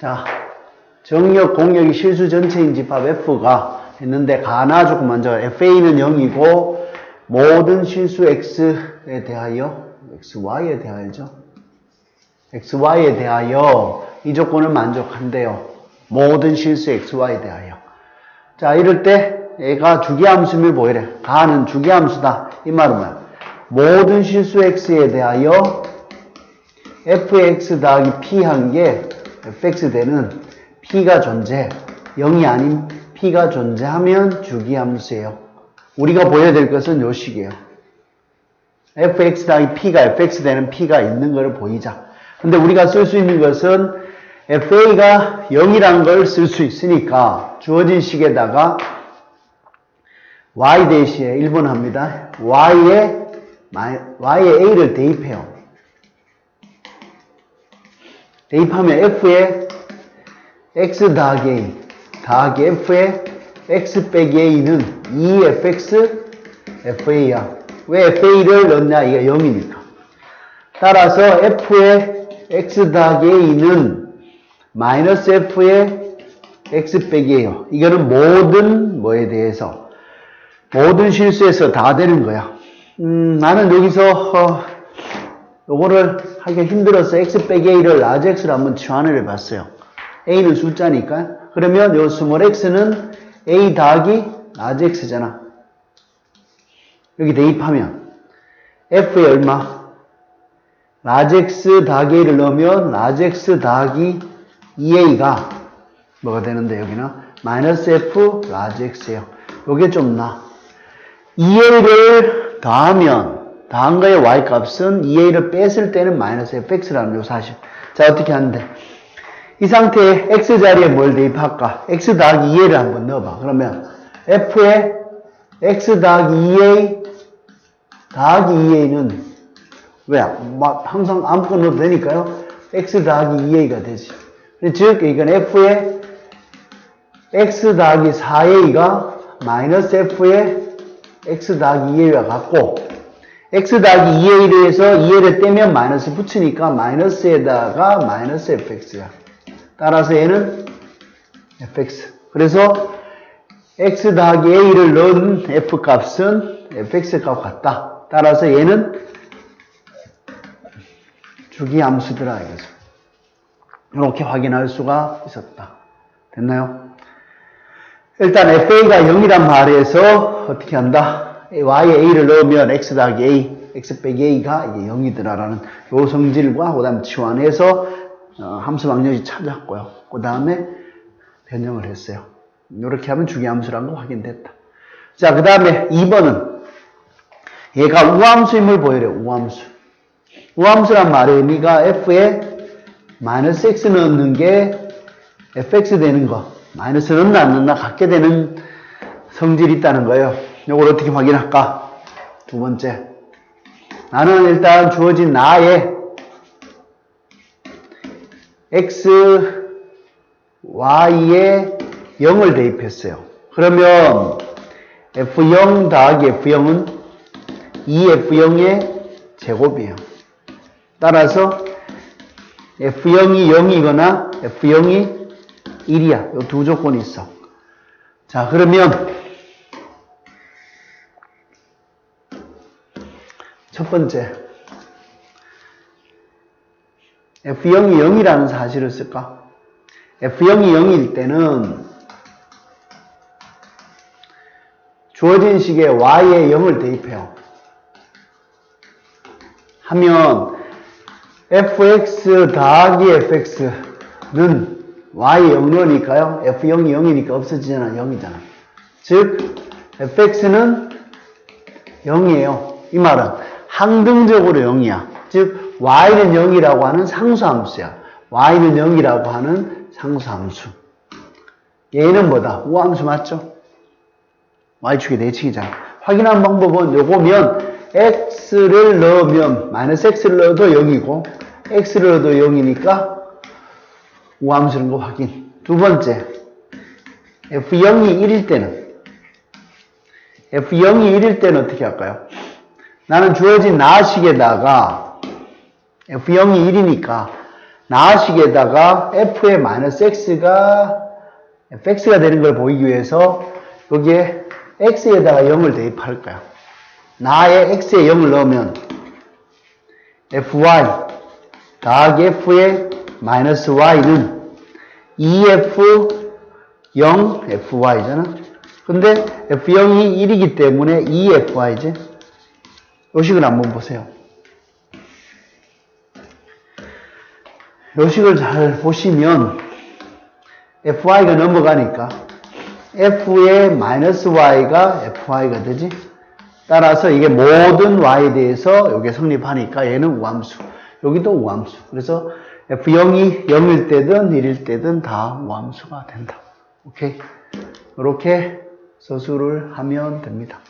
자, 정력, 공력이 실수 전체인 집합 F가 했는데 가나 조금 먼저 FA는 0이고 모든 실수 X에 대하여 XY에 대하여죠. XY에 대하여 이 조건을 만족한대요. 모든 실수 XY에 대하여. 자, 이럴 때 얘가 주기함수를 보이래. 가는 주기함수다. 이 말은 뭐야? 모든 실수 X에 대하여 fx 더하기 p 한 게 fx 되는 p가 존재, 0이 아닌 p가 존재하면 주기함수예요. 우리가 보여야 될 것은 요 식이에요. fx 더하기 p가 fx 되는 p가 있는 것을 보이자. 근데 우리가 쓸 수 있는 것은 fa가 0이라는 걸쓸 수 있으니까 주어진 식에다가 y 대시에 1번 합니다. y에 y에 a를 대입해요. 대입하면 f에 x 더하기 a 더하기 f에 x 빼기 a는 2fx fa야. 왜 fa를 넣냐? 이게 0이니까. 따라서 f에 x 더하기 a는 마이너스 f에 x 빼기 a요. 이거는 모든 뭐에 대해서 모든 실수에서 다 되는 거야. 음, 나는 여기서 어, 요거를 하기가 힘들어서 x 빼기 a를 라지 x로 한번 치환을 해봤어요. a는 숫자니까. 그러면 요 스몰 x는 a 더하기 라지 x잖아. 여기 대입하면 f에 얼마? 라지 x 더하기 a를 넣으면 라지 x 더하기 2a가 뭐가 되는데 여기는 마이너스 f 라지 x예요. 요게 좀 나. 2a를 더하면 거의 y 값은 2a를 뺐을 때는 마이너스 fx라는 요 사실. 자 어떻게 하는데 이 상태에 x 자리에 뭘 대입할까? x 더하기 2a를 한번 넣어봐. 그러면 f에 x 더하기 2a 더하기 2a는 왜? 막 항상 아무거나 넣어도 되니까요. x 더하기 2a가 되지. 즉 이건 f에 x 더하기 4a가 마이너스 f에 x 더하기 2a와 같고 x 더하기 2a를 해서 2a를 떼면 마이너스 붙이니까 마이너스에다가 마이너스 fx야. 따라서 얘는 fx. 그래서 x 더하기 a를 넣은 f 값은 fx 값 같다. 따라서 얘는 주기 함수더라 이거죠. 이렇게 확인할 수가 있었다. 됐나요? 일단 FA가 0이란 말에서 어떻게 한다? Y에 A를 넣으면 X 더하기 A, X 빼기 A가 이게 0이더라라는 요 성질과 그 다음 치환해서 어, 함수 방정식 찾았고요. 그 다음에 변형을 했어요. 이렇게 하면 주기함수라는 거 확인됐다. 자, 그 다음에 2번은 얘가 우함수임을 보여요. 우함수. 우함수란 말의 의미가 F에 마이너스 X 넣는 게 fx 되는 거. 마이너스 넣나 안 넣나 갖게 되는 성질이 있다는 거예요. 이걸 어떻게 확인할까? 두 번째. 나는 일단 주어진 나의 x, y에 0을 대입했어요. 그러면 f0 더하기 f0은 2f0의 제곱이에요. 따라서 f0이 0이거나 f0이 1이야. 이 두 조건이 있어. 자, 그러면 첫 번째 f0이 0이라는 사실을 쓸까? f0이 0일 때는 주어진 식에 y에 0을 대입해요. 하면 fx 더하기 fx는 y 0이니까요. f0이 0이니까 없어지잖아. 0이잖아. 즉 fx는 0이에요. 이 말은 항등적으로 0이야. 즉 y는 0이라고 하는 상수함수야. y는 0이라고 하는 상수함수. 얘는 뭐다? 우함수 맞죠? y축의 내칭이잖아. 확인한 방법은 요거면 x를 넣으면 마이너스 x를 넣어도 0이고 x를 넣어도 0이니까 우함수는 거 확인. 두 번째, f0이 1일 때는 f0이 1일 때는 어떻게 할까요? 나는 주어진 나식에다가 f0이 1이니까 나식에다가 f의 마이너스 x가 fx가 되는 걸 보이기 위해서 여기에 x에다가 0을 대입할 거야. 나의 x에 0을 넣으면 fy 더하기 f의 마이너스 y는 2f 0 fy잖아. 근데 f0이 1이기 때문에 2fy지. 요식을 한번 보세요. 요식을 잘 보시면 fy가 넘어가니까 f의 마이너스 y가 fy가 되지. 따라서 이게 모든 y에 대해서 이게 성립하니까 얘는 우함수. 여기도 우함수. 그래서 f0이 0일 때든 1일 때든 다 우함수가 된다. 오케이. 이렇게 서술을 하면 됩니다.